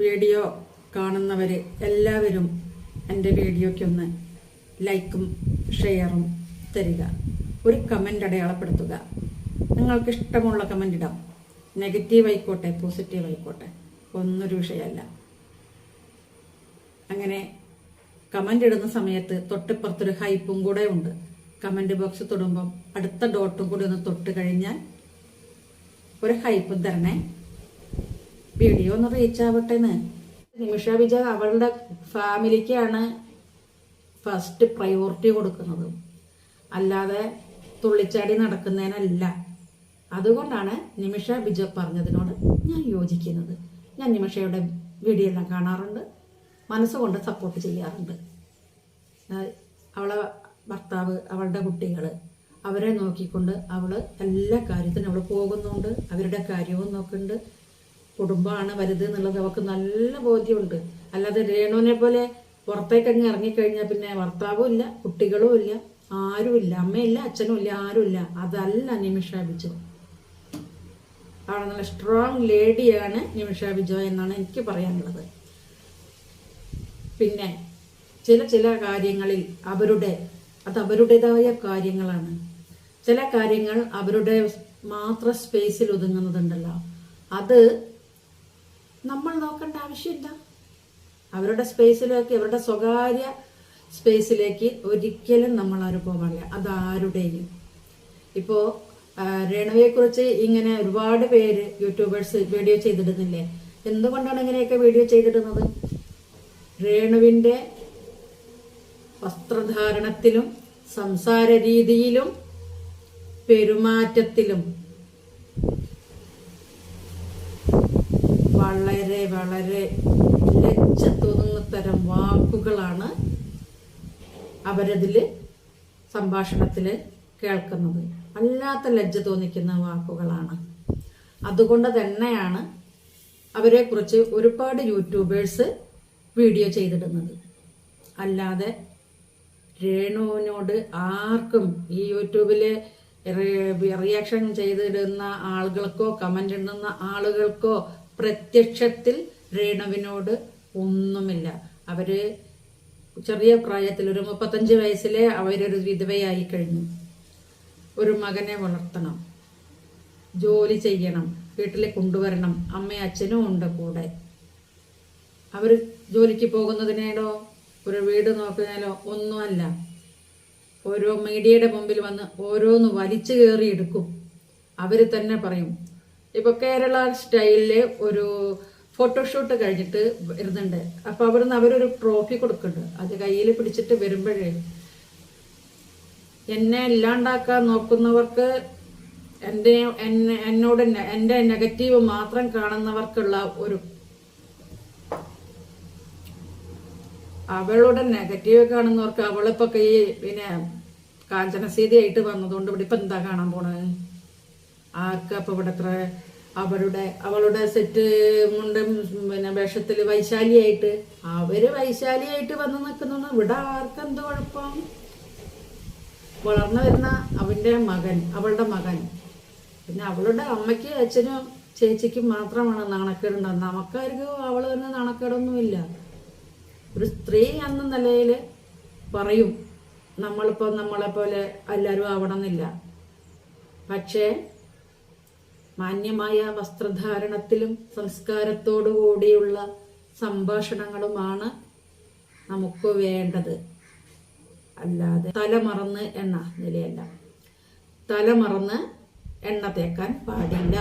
Video കാണുന്നവർ എല്ലാവരും എന്റെ വീഡിയോയ്ക്കൊന്ന് ലൈക്കും ഷെയറും തരിക. ഒരു കമന്റ് അടയാളപ്പെടുത്തുക. നിങ്ങൾക്ക് ഇഷ്ടമുള്ള കമന്റ് ഇടാം. നെഗറ്റീവ് ആയിക്കോട്ടെ പോസിറ്റീവ് ആയിക്കോട്ടെ ഒന്നൊരു വിഷയമല്ല. അങ്ങനെ കമന്റ് ഇടുന്ന സമയത്ത് തൊട്ടിപ്പുറത്തൊരു ഹൈപ്പും കൂടെ ഉണ്ട്. കമന്റ് ബോക്സ് തൊടുമ്പം അടുത്ത ഡോട്ടും കൂടി ഒന്ന് തൊട്ട് കഴിഞ്ഞാൽ ഒരു ഹൈപ്പും തരണേ. വീഡിയോ ഒന്ന് റീച്ച് ആവട്ടെ എന്ന് നിമിഷ വിജ അവളുടെ ഫാമിലിക്കാണ് ഫസ്റ്റ് പ്രയോറിറ്റി കൊടുക്കുന്നത്. അല്ലാതെ തുള്ളിച്ചാടി നടക്കുന്നതിനല്ല. അതുകൊണ്ടാണ് നിമിഷ ബിജ പറഞ്ഞതിനോട് ഞാൻ യോജിക്കുന്നത്. ഞാൻ നിമിഷയുടെ വീഡിയോ എല്ലാം കാണാറുണ്ട്. മനസ്സുകൊണ്ട് സപ്പോർട്ട് ചെയ്യാറുണ്ട്. അവളെ ഭർത്താവ് അവളുടെ കുട്ടികൾ അവരെ നോക്കിക്കൊണ്ട് അവൾ എല്ലാ കാര്യത്തിനും അവൾ പോകുന്നുണ്ട്. അവരുടെ കാര്യവും നോക്കുന്നുണ്ട്. കുടുംബമാണ് വലുത് എന്നുള്ളത് അവൾക്ക് നല്ല ബോധ്യമുണ്ട്. അല്ലാതെ രേണുവിനെ പോലെ പുറത്തേക്ക് അങ്ങ് ഇറങ്ങിക്കഴിഞ്ഞാൽ പിന്നെ ഭർത്താവും ഇല്ല കുട്ടികളും ഇല്ല ആരുമില്ല അമ്മയില്ല അച്ഛനും ഇല്ല ആരുമില്ല അതല്ല നിമിഷ ബിജോ. അവിടെ നല്ല സ്ട്രോങ് ലേഡിയാണ് നിമിഷ ബിജോ എന്നാണ് എനിക്ക് പറയാനുള്ളത്. പിന്നെ ചില ചില കാര്യങ്ങളിൽ അവരുടെ അത് അവരുടേതായ കാര്യങ്ങളാണ്. ചില കാര്യങ്ങൾ അവരുടെ മാത്രം സ്പേസിൽ ഒതുങ്ങുന്നതുണ്ടല്ലോ. അത് നമ്മൾ നോക്കേണ്ട ആവശ്യമില്ല. അവരുടെ സ്പേസിലേക്ക് അവരുടെ സ്വകാര്യ സ്പേസിലേക്ക് ഒരിക്കലും നമ്മൾ ആരും പോകാനില്ല അതാരുടെയും ഇപ്പോൾ രേണുവയെക്കുറിച്ച് ഇങ്ങനെ ഒരുപാട് പേര് യൂട്യൂബേഴ്സ് വീഡിയോ ചെയ്തിടുന്നില്ലേ? എന്തുകൊണ്ടാണ് ഇങ്ങനെയൊക്കെ വീഡിയോ ചെയ്തിടുന്നത്? രേണുവിന്റെ വസ്ത്രധാരണത്തിലും സംസാര രീതിയിലും പെരുമാറ്റത്തിലും വളരെ ലജ്ജ തോന്നുന്ന തരം വാക്കുകളാണ് അവരതിൽ സംഭാഷണത്തിൽ കേൾക്കുന്നത്. അല്ലാത്ത ലജ്ജ തോന്നിക്കുന്ന വാക്കുകളാണ്. അതുകൊണ്ട് തന്നെയാണ് അവരെക്കുറിച്ച് ഒരുപാട് യൂട്യൂബേഴ്സ് വീഡിയോ ചെയ്തിടുന്നത്. അല്ലാതെ രേണുവിനോട് ആർക്കും ഈ യൂട്യൂബിൽ റിയാക്ഷൻ ചെയ്തിടുന്ന ആളുകൾക്കോ കമന്റ് ഇടുന്ന ആളുകൾക്കോ പ്രത്യക്ഷത്തിൽ രേണുവിനോട് ഒന്നുമില്ല. അവർ ചെറിയ പ്രായത്തിൽ ഒരു മുപ്പത്തഞ്ച് വയസ്സിലെ അവരൊരു വിധവയായി കഴിഞ്ഞു. ഒരു മകനെ വളർത്തണം. ജോലി ചെയ്യണം. വീട്ടിലെ കൊണ്ടുവരണം. അമ്മയും അച്ഛനും ഉണ്ട് കൂടെ. അവർ ജോലിക്ക് പോകുന്നതിനേടോ ഒരു വീട് നോക്കുന്നതിനോ ഒന്നുമല്ല. ഓരോ മീഡിയയുടെ മുമ്പിൽ വന്ന് ഓരോന്ന് വലിച്ചു കയറി എടുക്കും. അവർ തന്നെ പറയും ഇപ്പൊ കേരള സ്റ്റൈലിൽ ഒരു ഫോട്ടോഷൂട്ട് കഴിഞ്ഞിട്ട് വരുന്നുണ്ട്. അപ്പൊ അവിടുന്ന് അവരൊരു ട്രോഫി കൊടുക്കുന്നുണ്ട്. അത് കയ്യിൽ പിടിച്ചിട്ട് വരുമ്പോഴേ എന്നെ ഇല്ലാണ്ടാക്കാൻ നോക്കുന്നവർക്ക് എന്റെ എന്നെ എന്നോട് എന്റെ നെഗറ്റീവ് മാത്രം കാണുന്നവർക്കുള്ള ഒരു അവളുടെ നെഗറ്റീവ് കാണുന്നവർക്ക് അവളിപ്പൊക്കെ ഈ പിന്നെ കാഞ്ചനസീതയായിട്ട് വന്നതുകൊണ്ട് ഇവിടെ ഇപ്പൊ എന്താ കാണാൻ പോണത്? ആർക്കാ അപ്പോൾ ഇവിടെ അത്ര അവരുടെ അവളുടെ സെറ്റ് മുണ്ടും പിന്നെ വേഷത്തിൽ വൈശാലിയായിട്ട് അവർ വൈശാലിയായിട്ട് വന്ന് നിൽക്കുന്നു ഇവിടെ ആർക്കെന്ത് കുഴപ്പം? വളർന്നു വരുന്ന അവന്റെ മകൻ അവളുടെ മകൻ. പിന്നെ അവളുടെ അമ്മയ്ക്ക് അച്ഛനും ചേച്ചിക്കും മാത്രമാണ് നാണക്കേടുണ്ടാകുന്നത് നമുക്കാർക്കും അവൾ തന്നെ നാണക്കേടൊന്നുമില്ല. ഒരു സ്ത്രീ എന്ന നിലയിൽ പറയും നമ്മളിപ്പോൾ നമ്മളെ പോലെ എല്ലാവരും ആവണമെന്നില്ല. പക്ഷേ മാന്യമായ വസ്ത്രധാരണത്തിലും സംസ്കാരത്തോടു കൂടിയുള്ള സംഭാഷണങ്ങളുമാണ് നമുക്ക് വേണ്ടത്. അല്ലാതെ തലമറന്ന് എണ്ണ നിലയല്ല. തലമറന്ന് എണ്ണ തേക്കാൻ പാടില്ല.